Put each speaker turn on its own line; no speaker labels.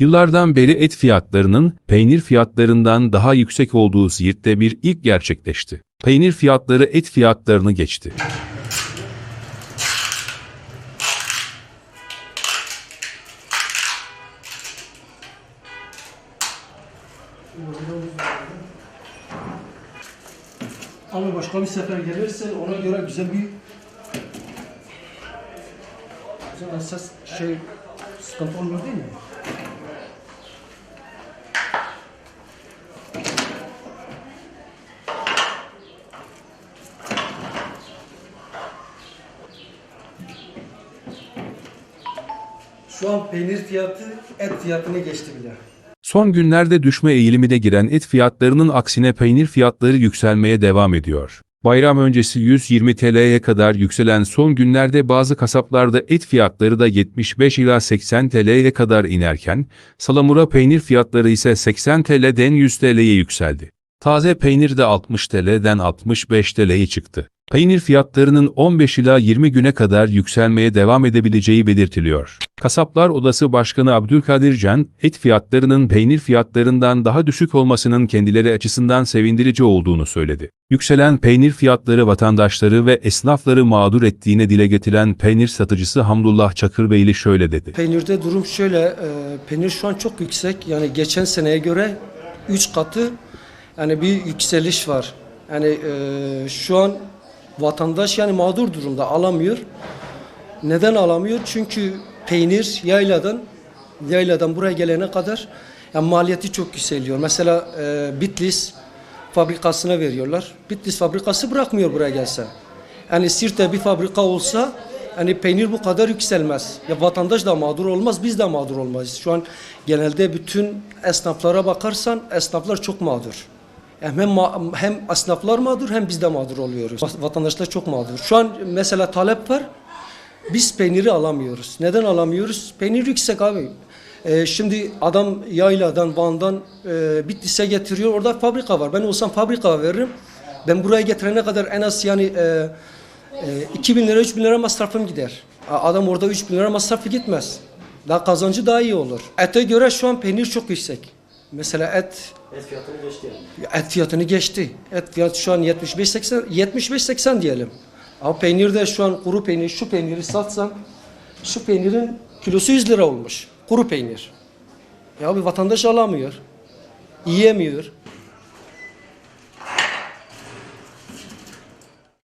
Yıllardan beri et fiyatlarının peynir fiyatlarından daha yüksek olduğu Siirt'te bir ilk gerçekleşti. Peynir fiyatları et fiyatlarını geçti.
Ama başka bir sefer gelirse ona göre güzel bir güzel ses şey sıkıntı olmuyor değil mi? Şu peynir fiyatı et fiyatını geçti bile.
Son günlerde düşme eğilimine giren et fiyatlarının aksine peynir fiyatları yükselmeye devam ediyor. Bayram öncesi 120 TL'ye kadar yükselen son günlerde bazı kasaplarda et fiyatları da 75 ila 80 TL'ye kadar inerken, salamura peynir fiyatları ise 80 TL'den 100 TL'ye yükseldi. Taze peynir de 60 TL'den 65 TL'ye çıktı. Peynir fiyatlarının 15 ila 20 güne kadar yükselmeye devam edebileceği belirtiliyor. Kasaplar Odası Başkanı Abdülkadir Can, et fiyatlarının peynir fiyatlarından daha düşük olmasının kendileri açısından sevindirici olduğunu söyledi. Yükselen peynir fiyatları vatandaşları ve esnafları mağdur ettiğine dile getiren peynir satıcısı Hamdullah Çakırbeyli şöyle dedi.
Peynirde durum şöyle, e, peynir şu an çok yüksek. Yani geçen seneye göre 3 katı yani bir yükseliş var. Yani e, şu an vatandaş yani mağdur durumda alamıyor. Neden alamıyor? Çünkü peynir yayladan yayladan buraya gelene kadar yani maliyeti çok yükseliyor. Mesela e, Bitlis fabrikasına veriyorlar. Bitlis fabrikası bırakmıyor buraya gelse. Yani Sirt'te bir fabrika olsa hani peynir bu kadar yükselmez. Ya vatandaş da mağdur olmaz, biz de mağdur olmayız. Şu an genelde bütün esnaflara bakarsan esnaflar çok mağdur. Hem, hem esnaflar mağdur hem biz de mağdur oluyoruz. Va- Vatandaşlar çok mağdur. Şu an mesela talep var. Biz peyniri alamıyoruz. Neden alamıyoruz? Peynir yüksek abi. Ee, şimdi adam yayladan, Van'dan e, Bitlis'e getiriyor. Orada fabrika var. Ben olsam fabrika veririm. Ben buraya getirene kadar en az yani e, e, 2000 lira, 3000 lira masrafım gider. Adam orada 3000 lira masrafı gitmez. Daha kazancı daha iyi olur. Ete göre şu an peynir çok yüksek. Mesela et
Et fiyatını geçti yani.
Et fiyatını geçti. Et fiyatı şu an 75-80 75-80 diyelim. Ama peynir de şu an kuru peynir, şu peyniri satsan şu peynirin kilosu 100 lira olmuş. Kuru peynir. Ya bir vatandaş alamıyor. Yiyemiyor.